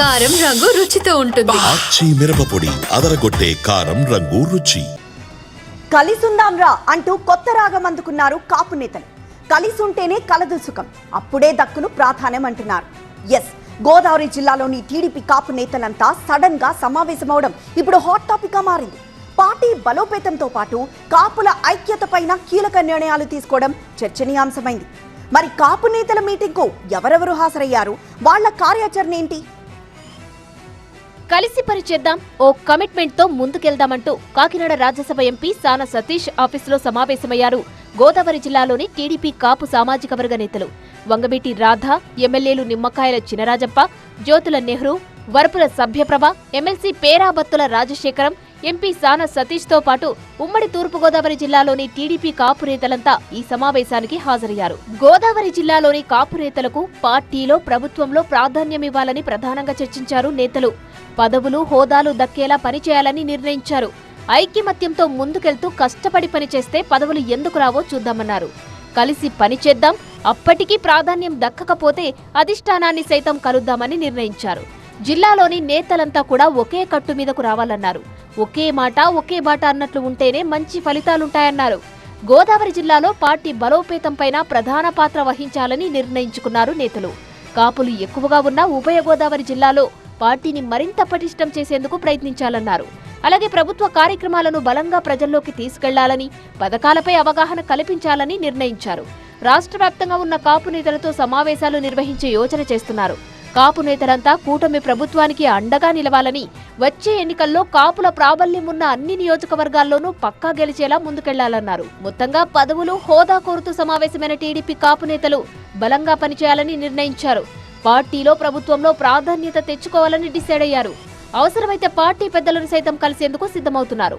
కారం రంగు రుచితో ఉంటుంది. ఆచి మిరపపొడి అదరగొట్టే కారం రంగు రుచి. కలిసుందాంరా అంటూ కొత్త రాగం అందుకున్నారు కాపు నేతలు. కలిసి ఉంటేనే కలదు సుఖం. అప్పుడే దక్కును ప్రాధాన్యం అంటున్నారు. ఎస్ గోదావరి జిల్లాలోని టీడీపీ కాపు నేతలంతా సడన్గా సమావేశమవడం ఇప్పుడు హాట్ టాపిక్గా మారింది. పార్టీ బలోపేతంతో పాటు కాపుల ఐక్యత పైన కీలక నిర్ణయాలు తీసుకోవడం చర్చనీయాంశమైంది. మరి కాపు నేతల మీటింగ్కు ఎవరెవరు హాజరయ్యారు? వాళ్ళ కార్యాచరణ ఏంటి? కలిసి పనిచేద్దాం ఓ కమిట్మెంట్తో ముందుకెళ్దామంటూ కాకినాడ రాజ్యసభ ఎంపీ సాన సతీష్ ఆఫీసులో సమావేశమయ్యారు. గోదావరి జిల్లాలోని టీడీపీ కాపు సామాజిక వర్గ నేతలు వంగబీటి రాధ ఎమ్మెల్యేలు నిమ్మకాయల చినరాజప్ప జ్యోతుల నెహ్రూ వరపుల సభ్యప్రభ ఎమ్మెల్సీ పేరాబత్తుల రాజశేఖరం ఎంపీ సాన సతీష్తో పాటు ఉమ్మడి తూర్పుగోదావరి జిల్లాలోని టీడీపీ కాపురేతలంతా ఈ సమావేశానికి హాజరయ్యారు. గోదావరి జిల్లాలోని కాపురేతలకు పార్టీలో ప్రభుత్వంలో ప్రాధాన్యమివ్వాలని ప్రధానంగా చర్చించారు నేతలు. పదవులు హోదాలు దక్కేలా పనిచేయాలని నిర్ణయించారు. ఐక్యమత్యంతో ముందుకెళ్తూ కష్టపడి పనిచేస్తే పదవులు ఎందుకు రావో చూద్దామన్నారు. కలిసి పనిచేద్దాం అప్పటికీ ప్రాధాన్యం దక్కకపోతే అధిష్టానాన్ని సైతం కలుద్దామని నిర్ణయించారు. జిల్లాలోని నేతలంతా కూడా ఒకే కట్టు మీదకు రావాలన్నారు. ఒకే మాట ఒకే బాట అన్నట్లు ఉంటేనే మంచి ఫలితాలుంటాయన్నారు. గోదావరి జిల్లాలో పార్టీ బలోపేతంపైన ప్రధాన పాత్ర వహించాలని నిర్ణయించుకున్నారు నేతలు. కాపులు ఎక్కువగా ఉన్న ఉభయ గోదావరి జిల్లాలో పార్టీని మరింత పటిష్టం చేసేందుకు ప్రయత్నించాలన్నారు. అలాగే ప్రభుత్వ కార్యక్రమాలను బలంగా ప్రజల్లోకి తీసుకెళ్ళాలని పథకాలపై అవగాహన కల్పించాలని నిర్ణయించారు. రాష్ట్ర వ్యాప్తంగా ఉన్న కాపు నేతలతో సమావేశాలు నిర్వహించే యోచన చేస్తున్నారు. కాపు నేతలంతా కూటమి ప్రభుత్వానికి అండగా నిలవాలని వచ్చే ఎన్నికల్లో కాపుల ప్రాబల్యం ఉన్న అన్ని నియోజకవర్గాల్లోనూ పక్కా గెలిచేలా ముందుకెళ్ళాలన్నారు. మొత్తంగా పదవులు హోదా కోరుతూ సమావేశమైన టీడీపీ కాపు నేతలు బలంగా పనిచేయాలని నిర్ణయించారు. పార్టీలో ప్రభుత్వంలో ప్రాధాన్యత తెచ్చుకోవాలని డిసైడ్ అయ్యారు. అవసరమైతే పార్టీ పెద్దలను సైతం కలిసేందుకు సిద్ధమవుతున్నారు.